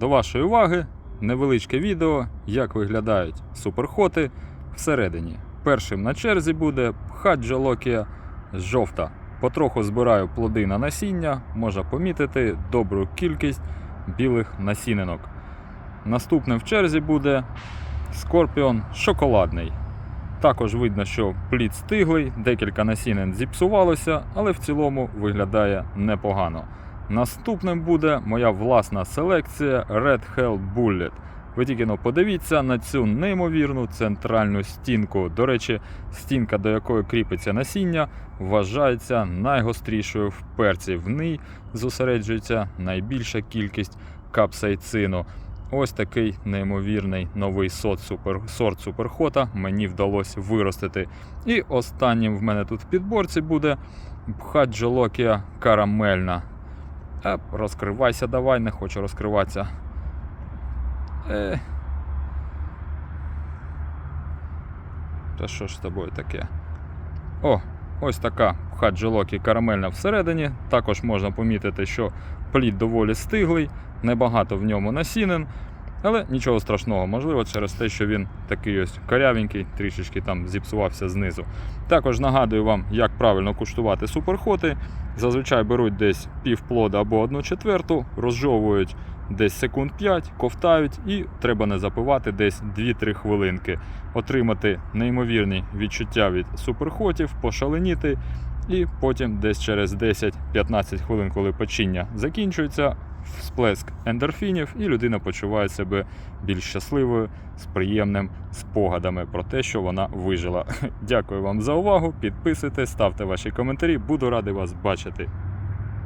до вашої уваги невеличке відео, як виглядають суперхоти всередині. Першим на черзі буде Хаджо Локія жовта. Потроху збираю плоди на насіння, можна помітити добру кількість білих насінинок. Наступним в черзі буде Скорпіон шоколадний. Також видно, що плід стиглий, декілька насінин зіпсувалося, але в цілому виглядає непогано. Наступним буде моя власна селекція Red Hell Bullet. Ви тільки но подивіться на цю неймовірну центральну стінку. До речі, стінка, до якої кріпиться насіння, вважається найгострішою в перці. В ній зосереджується найбільша кількість капсайцину. Ось такий неймовірний новий сорт, супер, сорт суперхота мені вдалося виростити. І останнім в мене тут в підборці буде Бхаджолокія карамельна. Е, розкривайся, давай, не хочу розкриватися. Е. Та що ж з тобою таке? О, ось така хаджолокі карамельна всередині. Також можна помітити, що плід доволі стиглий, небагато в ньому насінин. Але нічого страшного, можливо, через те, що він такий ось корявенький, трішечки там зіпсувався знизу. Також нагадую вам, як правильно куштувати суперхоти. Зазвичай беруть десь пів плода або одну четверту, розжовують десь секунд 5, ковтають і треба не запивати десь 2-3 хвилинки. Отримати неймовірні відчуття від суперхотів, пошаленіти. І потім десь через 10-15 хвилин, коли печіння закінчується, сплеск ендорфінів, і людина почуває себе більш щасливою з приємним спогадами про те, що вона вижила. Дякую вам за увагу. Підписуйтесь, ставте ваші коментарі. Буду радий вас бачити.